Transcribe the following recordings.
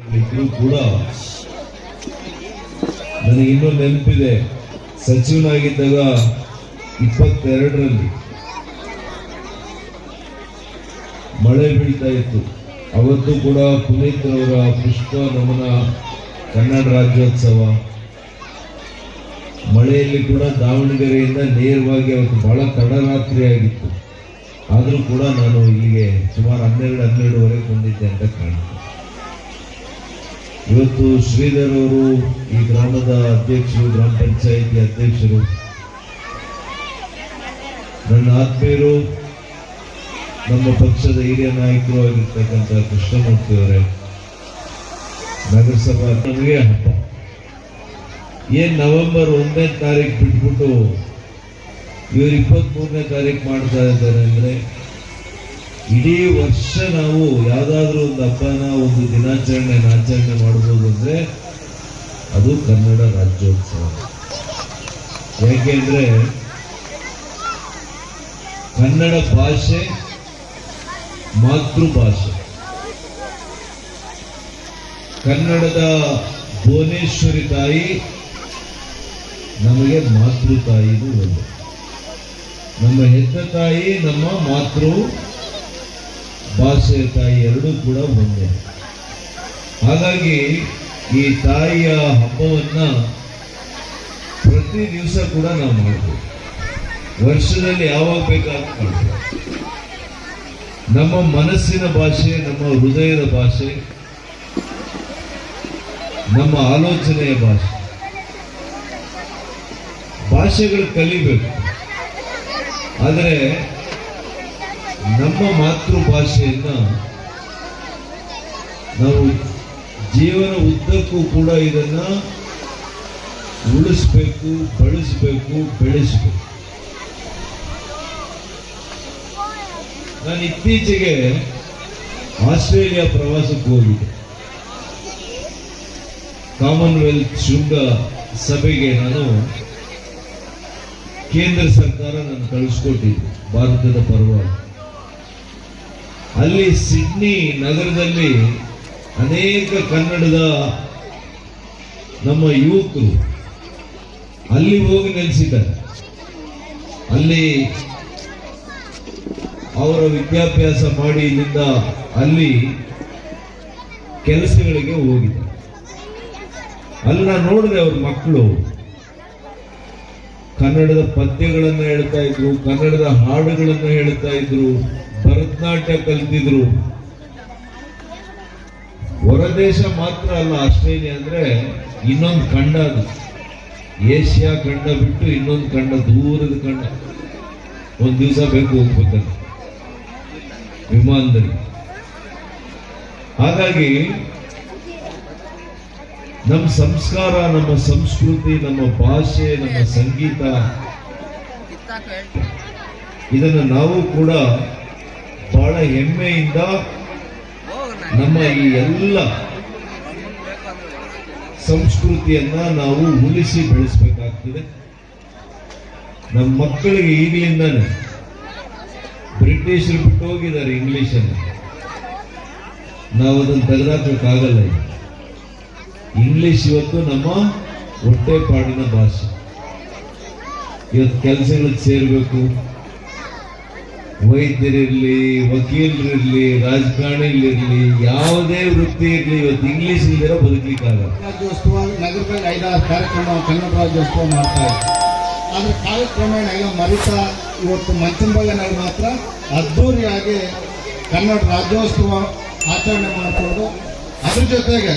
ಕೂಡ ನನಗೆ ಇನ್ನೂ ನೆನಪಿದೆ. ಸಚಿವನಾಗಿದ್ದಾಗ ಇಪ್ಪತ್ತೆರಡರಲ್ಲಿ ಮಳೆ ಬೀಳ್ತಾ ಇತ್ತು. ಅವತ್ತು ಕೂಡ ಪುನೀತ್ ಅವರ ಪುಷ್ಪ ನಮನ ಕನ್ನಡ ರಾಜ್ಯೋತ್ಸವ. ಮಳೆಯಲ್ಲಿ ಕೂಡ ದಾವಣಗೆರೆಯಿಂದ ನೇರವಾಗಿ ಅವತ್ತು ಬಹಳ ತಡರಾತ್ರಿ ಆಗಿತ್ತು ಆದರೂ ಕೂಡ ನಾನು ಇಲ್ಲಿಗೆ ಸುಮಾರು ಹನ್ನೆರಡು, ಹನ್ನೆರಡುವರೆಗೆ ಬಂದಿದ್ದೆ ಅಂತ ಕಾಣ್ತದೆ. ಇವತ್ತು ಶ್ರೀಧರ್ ಅವರು ಈ ಗ್ರಾಮದ ಅಧ್ಯಕ್ಷರು, ಗ್ರಾಮ ಪಂಚಾಯಿತಿ ಅಧ್ಯಕ್ಷರು, ನನ್ನ ಆತ್ಮೀಯರು, ನಮ್ಮ ಪಕ್ಷದ ಹಿರಿಯ ನಾಯಕರು ಆಗಿರ್ತಕ್ಕಂಥ ಕೃಷ್ಣಮೂರ್ತಿ ಅವರೇ, ನಗರಸಭಾ ನಮಗೆ ಹಬ್ಬ. ಏನ್ ನವೆಂಬರ್ ಒಂದನೇ ತಾರೀಕು ಬಿಟ್ಬಿಟ್ಟು ಇವರು ಇಪ್ಪತ್ತ್ ಮೂರನೇ ತಾರೀಕು ಮಾಡ್ತಾ ಇದ್ದಾರೆ ಅಂದ್ರೆ ಇಡೀ ವರ್ಷ ನಾವು ಯಾವ್ದಾದ್ರು ಒಂದು ಹಬ್ಬನ, ಒಂದು ದಿನಾಚರಣೆ, ಆಚರಣೆ ಮಾಡ್ಬೋದು ಅಂದ್ರೆ ಅದು ಕನ್ನಡ ರಾಜ್ಯೋತ್ಸವ. ಯಾಕೆಂದ್ರೆ ಕನ್ನಡ ಭಾಷೆ ಮಾತೃಭಾಷೆ. ಕನ್ನಡದ ಭುವನೇಶ್ವರಿ ತಾಯಿ ನಮಗೆ ಮಾತೃ ತಾಯಿಗೂ ಒಂದು. ನಮ್ಮ ಹೆತ್ತ ತಾಯಿ ನಮ್ಮ ಮಾತೃ ಭಾಷೆಯ ತಾಯಿ ಎರಡೂ ಕೂಡ ಒಂದೇ. ಹಾಗಾಗಿ ಈ ತಾಯಿಯ ಹಬ್ಬವನ್ನು ಪ್ರತಿ ದಿವಸ ಕೂಡ ನಾವು ಮಾಡ್ಬೋದು ವರ್ಷದಲ್ಲಿ ಯಾವಾಗ ಬೇಕಾದ್ರೂ ನಮ್ಮ ಮನಸ್ಸಿನ ಭಾಷೆ, ನಮ್ಮ ಹೃದಯದ ಭಾಷೆ, ನಮ್ಮ ಆಲೋಚನೆಯ ಭಾಷೆ. ಭಾಷೆಗಳು ಕಲಿಬೇಕು. ಆದರೆ ನಮ್ಮ ಮಾತೃಭಾಷೆಯನ್ನ ನಾವು ಜೀವನ ಉದ್ದಕ್ಕೂ ಕೂಡ ಇದನ್ನ ಉಳಿಸ್ಬೇಕು, ಬಳಸಬೇಕು, ಬೆಳೆಸಬೇಕು. ನಾನು ಇತ್ತೀಚೆಗೆ ಆಸ್ಟ್ರೇಲಿಯಾ ಪ್ರವಾಸಕ್ಕೆ ಹೋಗಿದ್ದೆ. ಕಾಮನ್ವೆಲ್ತ್ ಶೃಂಗ ಸಭೆಗೆ ನಾನು ಕೇಂದ್ರ ಸರ್ಕಾರ ನಾನು ಕಳಿಸ್ಕೊಟ್ಟಿದ್ದೆ, ಭಾರತದ ಪರವಾಗಿ. ಅಲ್ಲಿ ಸಿಡ್ನಿ ನಗರದಲ್ಲಿ ಅನೇಕ ಕನ್ನಡದ ನಮ್ಮ ಯುವಕರು ಅಲ್ಲಿ ಹೋಗಿ ನೆಲೆಸಿದ್ದಾರೆ. ಅಲ್ಲಿ ಅವರ ವಿದ್ಯಾಭ್ಯಾಸ ಮಾಡಿ ಇಲ್ಲಿಂದ ಅಲ್ಲಿ ಕೆಲಸಗಳಿಗೆ ಹೋಗಿದ್ದಾರೆ. ಅಲ್ಲಿ ನಾನು ನೋಡಿದೆ ಅವ್ರ ಮಕ್ಕಳು. ಕನ್ನಡದ ಪದ್ಯಗಳನ್ನು ಹೇಳ್ತಾ ಇದ್ರು, ಕನ್ನಡದ ಹಾಡುಗಳನ್ನು ಹೇಳ್ತಾ ಇದ್ರು. ಭರತನಾಟ್ಯ ಕಲಿತಿದ್ರು. ಹೊರದೇಶ ಮಾತ್ರ ಅಲ್ಲ ಆಸ್ಟ್ರೇಲಿಯಾ ಅಂದ್ರೆ ಇನ್ನೊಂದು ಖಂಡ ಅದು. ಏಷ್ಯಾ ಖಂಡ ಬಿಟ್ಟು ಇನ್ನೊಂದು ಖಂಡ, ದೂರದ ಖಂಡ. ಒಂದ್ ದಿವಸ ಬೇಕು ಹೋಗ್ಬೇಕಂತ ವಿಮಾನದಲ್ಲಿ. ಹಾಗಾಗಿ ನಮ್ಮ ಸಂಸ್ಕಾರ, ನಮ್ಮ ಸಂಸ್ಕೃತಿ, ನಮ್ಮ ಭಾಷೆ, ನಮ್ಮ ಸಂಗೀತ, ಇದನ್ನು ನಾವು ಕೂಡ ಬಹಳ ಹೆಮ್ಮೆಯಿಂದ ನಮ್ಮ ಈ ಎಲ್ಲ ಸಂಸ್ಕೃತಿಯನ್ನ ನಾವು ಉಳಿಸಿ ಬೆಳೆಸಬೇಕಾಗ್ತದೆ. ನಮ್ಮ ಮಕ್ಕಳಿಗೆ ಈಗಲಿಂದಾನೆ ಬ್ರಿಟಿಷರು ಬಿಟ್ಟು ಹೋಗಿದ್ದಾರೆ ಇಂಗ್ಲಿಷನ್ನು ನಾವು ಅದನ್ನು ತೆಗೆದಾಕಕ್ಕಾಗಲ್ಲ ಇಂಗ್ಲಿಷ್ ಇವತ್ತು ನಮ್ಮ ಹೊಟ್ಟೆಪಾಡಿನ ಭಾಷೆ. ಇವತ್ತು ಕೆಲಸಗಳಿಗೆ ಸೇರ್ಬೇಕು. ವೈದ್ಯರಿರ್ಲಿ, ವಕೀಲರಿರಲಿ ರಾಜಕಾರಣಿಗಳಿರಲಿ ಯಾವುದೇ ವೃತ್ತಿ ಇರಲಿ, ಇವತ್ತು ಇಂಗ್ಲಿಷ್ ಇಲ್ದಿರೋ ಬದುಕಲಿಕ್ಕಾಗಲ್ಲ. ರಾಜ್ಯೋತ್ಸವ, ನಗರದಲ್ಲಿ ಐದಾರು ಕಾರ್ಯಕ್ರಮ ಕನ್ನಡ ರಾಜ್ಯೋತ್ಸವ ಮಾಡ್ತಾ ಇದ್ದಾರೆ ಆದರೆ ಕಾಲಕ್ರಮೇಣ ಎಲ್ಲ ಮರಿತಾ ಇವತ್ತು ಮಂಚನಬಾಗನಲ್ಲಿ ಮಾತ್ರ ಅದ್ಧೂರಿಯಾಗಿ ಕನ್ನಡ ರಾಜ್ಯೋತ್ಸವ ಆಚರಣೆ ಮಾಡಿಕೊಂಡು ಅದ್ರ ಜೊತೆಗೆ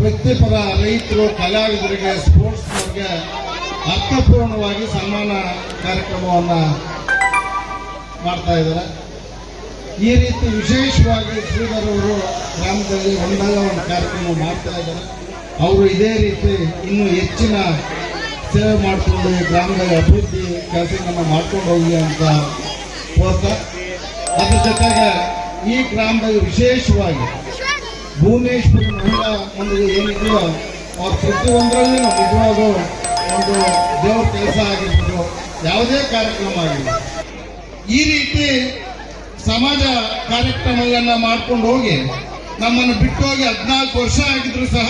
ವೃತ್ತಿಪರ ರೈತರು, ಕಲಾವಿದರಿಗೆ ಸ್ಪೋರ್ಟ್ಸ್ನವ್ರಿಗೆ ಅರ್ಥಪೂರ್ಣವಾಗಿ ಸನ್ಮಾನ ಕಾರ್ಯಕ್ರಮವನ್ನು ಮಾಡ್ತಾ ಇದ್ದಾರೆ. ಈ ರೀತಿ ವಿಶೇಷವಾಗಿ ಶ್ರೀಧರ್ ಅವರು ಗ್ರಾಮದಲ್ಲಿ ಒಂದಲ್ಲ ಒಂದು ಕಾರ್ಯಕ್ರಮ ಮಾಡ್ತಾ ಇದ್ದಾರೆ. ಅವರು ಇದೇ ರೀತಿ ಇನ್ನೂ ಹೆಚ್ಚಿನ ಸೇವೆ ಮಾಡಿಕೊಂಡು ಗ್ರಾಮದಲ್ಲಿ ಅಭಿವೃದ್ಧಿ ಕೆಲಸಗಳನ್ನು ಮಾಡ್ಕೊಂಡು ಹೋಗಿ ಅಂತ ಕೋರ್ತಾ ಅದ್ರ ಜೊತೆಗೆ ಈ ಗ್ರಾಮದಲ್ಲಿ ವಿಶೇಷವಾಗಿ ಭುವನೇಶ್ವರಿ ಮಹಿಳಾ ಮಂದಿರ ಏನಿದೆಯೋ, ಅವ್ರ ಪ್ರತಿಯೊಂದರಲ್ಲಿ ನಿಜವಾಗೂ ಒಂದು ದೇವ್ರ ಕೆಲಸ ಆಗಿರ್ಬೋದು. ಯಾವುದೇ ಕಾರ್ಯಕ್ರಮ ಆಗಿರ್ಬೋದು. ಈ ರೀತಿ ಸಮಾಜ ಕಾರ್ಯಕ್ರಮಗಳನ್ನ ಮಾಡ್ಕೊಂಡು ಹೋಗಿ ನಮ್ಮನ್ನು ಬಿಟ್ಟು ಹೋಗಿ ಹದಿನಾಲ್ಕು ವರ್ಷ ಆಗಿದ್ರು ಸಹ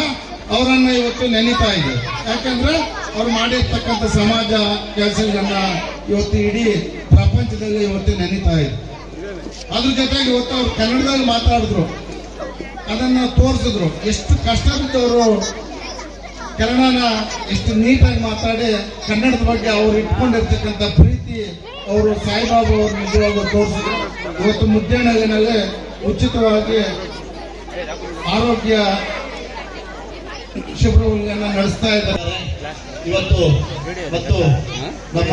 ಅವರನ್ನ ಇವತ್ತು ನೆನೀತಾ ಇದೆ. ಯಾಕಂದ್ರೆ ಅವ್ರು ಮಾಡಿರ್ತಕ್ಕಂಥ ಸಮಾಜ ಕೆಲಸಗಳನ್ನ ಇವತ್ತು ಇಡೀ ಪ್ರಪಂಚದಲ್ಲಿ ಇವತ್ತು ನೆನೀತಾ ಇದೆ. ಅದ್ರ ಜೊತೆಗೆ ಇವತ್ತು ಅವ್ರು ಕನ್ನಡದಲ್ಲಿ ಮಾತಾಡಿದ್ರು. ಅದನ್ನ ತೋರಿಸಿದ್ರು. ಎಷ್ಟು ಕಷ್ಟ ಬಿದ್ದು ಅವರು ಕನ್ನಡನ ಎಷ್ಟು ನೀಟಾಗಿ ಮಾತಾಡಿ ಕನ್ನಡದ ಬಗ್ಗೆ ಅವ್ರು ಇಟ್ಕೊಂಡಿರ್ತಕ್ಕಂಥ ಪ್ರೀತಿ ಅವರು ಸಾಯಿಬಾಬು ಅವರು ನಿಜವಾಗ್ಲೂ ತೋರಿಸಿದ್ರು. ಇವತ್ತು ಮುದ್ದೇನಲ್ಲಿನಲ್ಲಿ ಉಚಿತವಾಗಿ ಆರೋಗ್ಯ ಶಿಬಿರಗಳನ್ನ ನಡೆಸ್ತಾ ಇದ್ದಾರೆ. ಇವತ್ತು ಮತ್ತು ನಮ್ಮ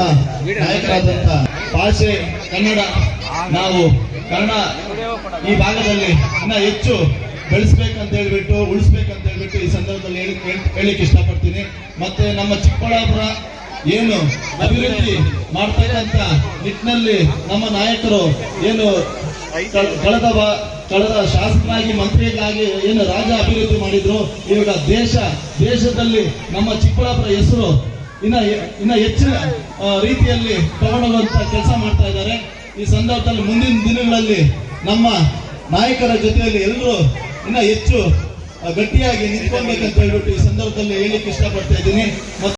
ನಾಯಕರಾದಂತ ಭಾಷೆ ಕನ್ನಡ ನಾವು ಕನ್ನಡ ಈ ಭಾಗದಲ್ಲಿ ಇನ್ನ ಹೆಚ್ಚು ಬೆಳೆಸ್ಬೇಕಂತ ಹೇಳ್ಬಿಟ್ಟು ಉಳಿಸ್ಬೇಕಂತ ಹೇಳ್ಬಿಟ್ಟು ಈ ಸಂದರ್ಭದಲ್ಲಿ ಹೇಳಿ ಹೇಳಿಕ್ಕೆ ಇಷ್ಟಪಡ್ತೀನಿ. ಮತ್ತೆ ನಮ್ಮ ಚಿಕ್ಕಬಳ್ಳಾಪುರ ಏನು ಅಭಿವೃದ್ಧಿ ಮಾಡ್ತಕ್ಕಂತ ನಿಟ್ಟಿನಲ್ಲಿ ನಮ್ಮ ನಾಯಕರು ಏನು ಕಳ- ಕಳೆದ ಕಳೆದ ಶಾಸಕರಾಗಿ ಮಂತ್ರಿಗಳಾಗಿ ಏನು ರಾಜ್ಯ ಅಭಿವೃದ್ಧಿ ಮಾಡಿದ್ರು, ಇವಾಗ ದೇಶ, ದೇಶದಲ್ಲಿ ನಮ್ಮ ಚಿಕ್ಕಬಳ್ಳಾಪುರ ಹೆಸರು ಇನ್ನ ಇನ್ನ ಹೆಚ್ಚಿನ ರೀತಿಯಲ್ಲಿ ತಗೊಂಡೋಗುವಂತ ಕೆಲಸ ಮಾಡ್ತಾ ಇದ್ದಾರೆ. ಈ ಸಂದರ್ಭದಲ್ಲಿ ಮುಂದಿನ ದಿನಗಳಲ್ಲಿ ನಮ್ಮ ನಾಯಕರ ಜೊತೆಯಲ್ಲಿ ಎಲ್ಲರೂ ಇನ್ನ ಹೆಚ್ಚು ಗಟ್ಟಿಯಾಗಿ ನಿಂತ್ಕೊಳ್ಬೇಕಂತ ಹೇಳ್ಬಿಟ್ಟು ಈ ಸಂದರ್ಭದಲ್ಲಿ ಹೇಳಿಕ್ಕೆ ಇಷ್ಟಪಡ್ತಾ ಇದ್ದೀನಿ.